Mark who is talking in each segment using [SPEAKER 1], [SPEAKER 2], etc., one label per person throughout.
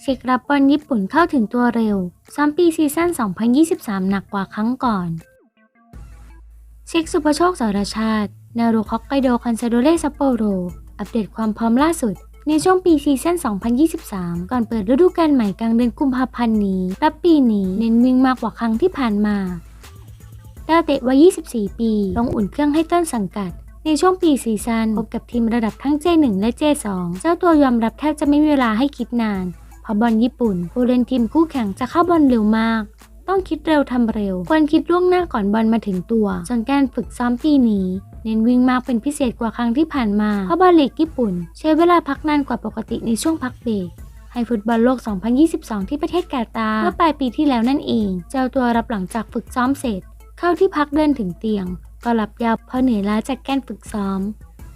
[SPEAKER 1] เช็ครับบอลญี่ปุ่นเข้าถึงตัวเร็ว ซ้อมปีซีซั่น 2023 หนักกว่าครั้งก่อน เช็คสุภโชคสารชาติ นารุฮอกไกโดคอนซาโดเรซัปโปโร อัปเดตความพร้อมล่าสุด ในช่วงปีซีซั่น 2023 ก่อนเปิดฤดูกาลใหม่กลางเดือนกุมภาพันธ์นี้รับปีนี้เน้นวิ่งมากกว่าครั้งที่ผ่านมาดาวเตะวัย 24 ปี ลงอุ่นเครื่องให้ต้นสังกัด ในช่วงปีซีซันพบกับทีมระดับทั้ง J1 และ J2 เจ้าตัวยอมรับแทบจะไม่มีเวลาให้คิดนาน เพราะบอลญี่ปุ่น ผู้เล่นทีมคู่แข่งจะเข้าบอลเร็วมาก ต้องคิดเร็วทำเร็ว ควรคิดล่วงหน้าก่อนบอลมาถึงตัว ส่วนการฝึกซ้อมปีนี้ เน้นวิ่งมากเป็นพิเศษกว่าครั้งที่ผ่านมา เพราะบอลลีกญี่ปุ่น ใช้เวลาพักนานกว่าปกติในช่วงพักเบรกให้ฟุตบอลโลก 2022 ที่ประเทศกาตาร์เมื่อปลายปีที่แล้วนั่นเอง เจ้าตัวรับหลังจากฝึกซ้อมเสร็จ เข้าที่พักเดินถึงเตียง ก็หลับยาวเพราะเหนื่อยล้าจากการฝึกซ้อม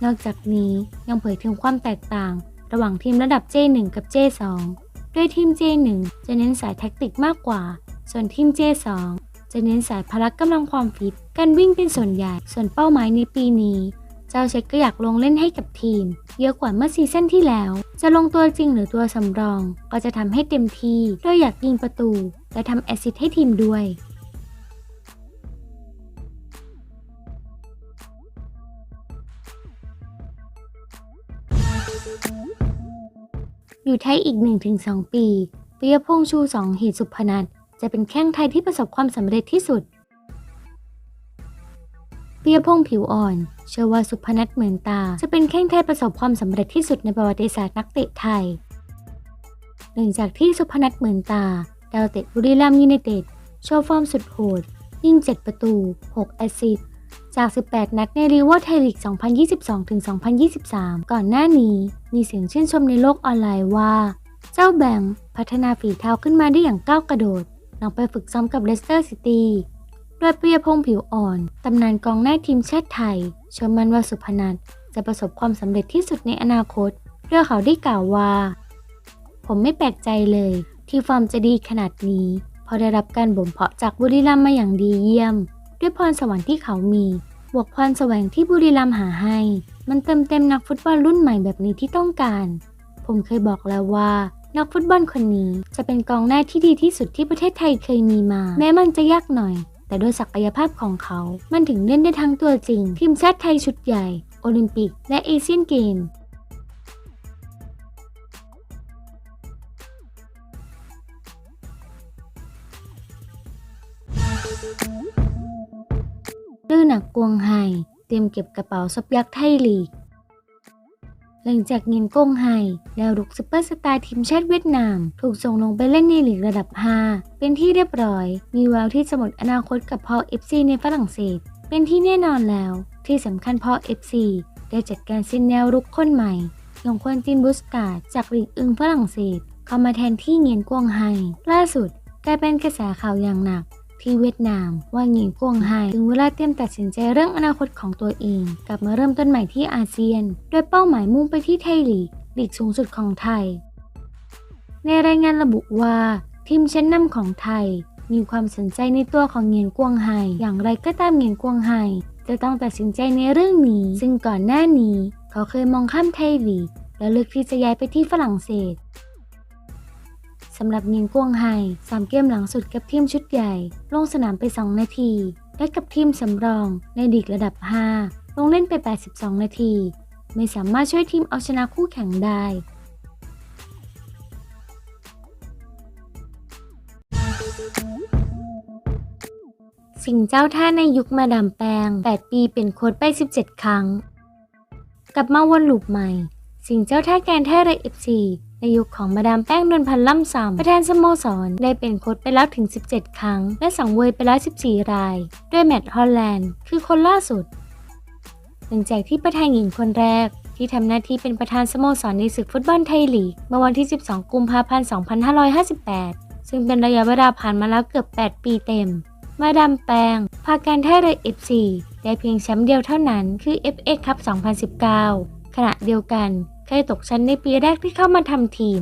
[SPEAKER 1] นอกจากนี้ยังเผยถึงความแตกต่าง ระหว่างทีมระดับ J1 กับ J2 โดยทีม J1 จะเน้นสายแท็กติกมากกว่า ส่วนทีม J2 จะเน้นสายพละกำลังความฟิต การวิ่งเป็นส่วนใหญ่ ส่วนเป้าหมายในปีนี้ เจ้าเช็คก็อยากลงเล่นให้กับทีม เยอะกว่าเมื่อซีซั่นที่แล้ว จะลงตัวจริงหรือตัวสำรอง ก็จะทำให้เต็มที่ โดยอยากยิงประตู และทำแอสซิสต์ให้ทีมด้วย อยู่ไทยอีก 1-2 ปีปิยพงษ์ชูสองเหตุสุพนัทจะเป็นแข้งไทยที่ประสบความสำเร็จที่สุดปิยพงษ์ผิวอ่อน เชื่อว่าสุพนัทเหมือนตา จะเป็นแข้งไทยประสบความสำเร็จที่สุดในประวัติศาสตร์นักเตะไทยหลังจากที่สุพนัทเหมือนตา ดาวเตะบุรีรัมย์ยูไนเต็ดโชว์ฟอร์มสุดโหด ยิง 7 ประตู 6 แอสซิสต์ จาก 18 นัดในรีวอร์ไทยลีก 2022-2023 ก่อนหน้านี้ มีเสียงชื่นชมในโลกออนไลน์ว่า เจ้าแบงค์พัฒนาฝีเท้าขึ้นมาได้อย่างก้าวกระโดด หลังไปฝึกซ้อมกับเลสเตอร์ซิตี้โดยเปียพงษ์ผิวอ่อน ตำนานกองหน้าทีมชาติไทยชื่อมั่นวสุพนัทจะประสบความสำเร็จที่สุดในอนาคตโดยเขาได้กล่าวว่า ผมไม่แปลกใจเลย ที่ฟอร์มจะดีขนาดนี้พราะได้รับการบ่มเพาะจากบุรีรัมย์มาอย่างดีเยี่ยม ด้วยพรสวรรค์ที่เขามี บวกพรแสวงที่บุรีรัมย์หาให้ มันเติมเต็มนักฟุตบอลรุ่นใหม่แบบนี้ที่ต้องการ ผมเคยบอกแล้วว่า นักฟุตบอลคนนี้จะเป็นกองหน้าที่ดีที่สุดที่ประเทศไทยเคยมีมา แม้มันจะยากหน่อย แต่โดยศักยภาพของเขา มันถึงเล่นได้ทั้งตัวจริง ทีมชาติไทยชุดใหญ่ โอลิมปิก และเอเชียนเกม ดื้อหนักกวงไฮเตรียมเก็บกระเป๋าซับยักษ์ไทยลีก หลังจากเงินกงไฮดาวรุกซุปเปอร์สตาร์ทีมชาติเวียดนาม ถูกส่งลงไปเล่นในลีกระดับ 5 เป็นที่เรียบร้อย มีแววที่จะหมดอนาคตกับพอ FC ในฝรั่งเศส เป็นที่แน่นอนแล้ว ที่สำคัญพอ FC ได้จัดการสิ้นแนวรุกคนใหม่อย่างควนจินบุสกาดจากลีกอึงฝรั่งเศส เข้ามาแทนที่เงียนกวงไฮล่าสุดกลายเป็นกระแสข่าวอย่างหนัก ที่เวียดนามว่าหญิงกวงไฮถึงเวลาเตรียมตัดสินใจเรื่องอนาคตของตัวเอง กลับมาเริ่มต้นใหม่ที่อาเซียน โดยเป้าหมายมุ่งไปที่ไทยลีกลีกสูงสุดของไทย ในรายงานระบุว่าทีมชั้นนำของไทย มีความสนใจในตัวของเงียนกวงไฮอย่างไรก็ตามเงียนกวงไฮจะต้องตัดสินใจในเรื่องนี้ ซึ่งก่อนหน้านี้ เขาเคยมองข้ามไทยลีกและเลือกที่จะย้ายไปที่ฝรั่งเศส สำหรับยิงกวงไฮสามเกมหลังสุดกับทีมชุดใหญ่ ลงสนามไป 2 นาที และกับทีมสำรองในดีกระดับ 5 ลงเล่นไป 82 นาที ไม่สามารถช่วยทีมเอาชนะคู่แข่งได้สิงเจ้าท่าในยุคมาดามแปง 8 ปีเป็นโค้ดไป 17 ครั้ง กลับมาวนลูปใหม่ สิงเจ้าท่าแกนแท่าเรือเอฟซี ในยุคของมาดามแป้งนวลพันธ์ล่ำซำประธานสโมสร ได้เป็นโค้ชไปแล้วถึง 17 ครั้ง และสังเวยไปแล้ว 14 ราย ด้วยแมตต์ฮอลแลนด์ คือคนล่าสุด หลังจากที่ประธานหญิงคนแรกที่ทำหน้าที่เป็นประธานสโมสรในศึกฟุตบอลไทยลีกเมื่อวันที่ 12 กุมภาพันธ์ 2558 ซึ่งเป็นระยะเวลาผ่านมาแล้วเกือบ 8 ปีเต็ม มาดามแปงพาการท่าเรือ FC ได้เพียงแชมป์เดียวเท่านั้น คือ FA คัพ 2019 ขณะเดียวกัน เคยตกชั้นในปีแรกที่เข้ามาทำทีม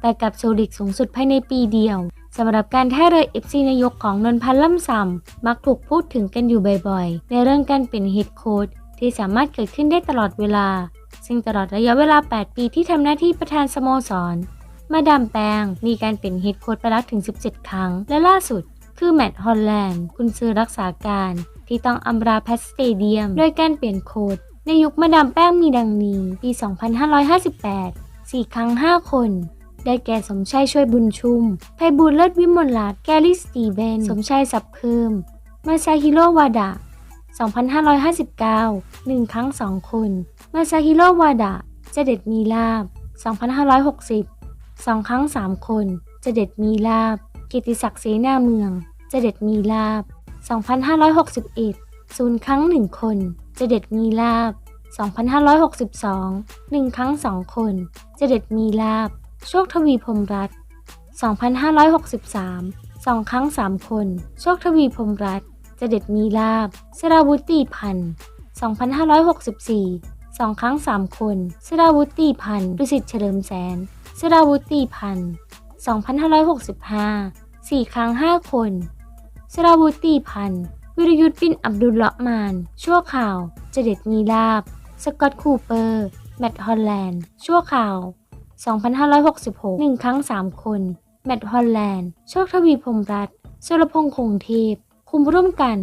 [SPEAKER 1] แต่กับโซลิกสูงสุดภายในปีเดียวสำหรับการท่าเรือ FC ในายกของนนพันธ์ล่ำซำมักถูกพูดถึงกันอยู่บ่อยๆ ในเรื่องการเป็นเฮดโค้ชที่สามารถเกิดขึ้นได้ตลอดเวลา ซึ่งตลอดระยะเวลา 8 ปีที่ทำหน้าที่ประธานสโมสร มาดามแปงมีการเป็นเฮดโค้ชไปแล้วถึง 17 ครั้ง และล่าสุด คือแมตต์ฮอลแลนด์กุนซือรักษาการ ที่ต้องอำลาแพทสเตเดียม โดยการเปลี่ยนโค้ช ในยุคมาดามแป้งมีดังนี้ ปี 2558 4 ครั้ง 5 คน ได้แก่สมชัยช่วยบุญชุม ไพบูลเลิศวิมลรัตน์แกลิสตีเวนสมชัยสับเพิ่มมาซาฮิโร่วาดะ 2559 1 ครั้ง 2 คน มาซาฮิโร่วาดะเจเด็ดมีลาบ 2560 2 ครั้ง 3 คน เจเด็ดมีลาบ กิติศักดิ์เสนาเมือง เจเด็ดมีลาบ 2561 0 ครั้ง 1 คน เจเด็ดมีลาบ 2562 1 ครั้ง 2 คน เจเด็ดมีลาบ โชคทวีพรมรัตน์2563 2 ครั้ง 3 คน โชคทวีพรมรัตน์เจเด็ดมีลาบสราวุตีพันธ์2564 2 ครั้ง 3 คนสราวุตีพันธ์ดุสิตเฉลิมแสนสราวุตีพันธ์2565 4 ครั้ง 5 คนสราวุตีพันธ์ วิรยุทธ์บินอับดุลเลาะมาน ชั่วข่าวเจเด็ดมีลาบ สกอตคูเปอร์ แมตต์ฮอลแลนด์ ชั่วข่าว 2566 1 ครั้ง 3 คน แมตต์ฮอลแลนด์ โชคทวีพรมรัตน์สุรพงษ์คงเทพ คุมร่วมกัน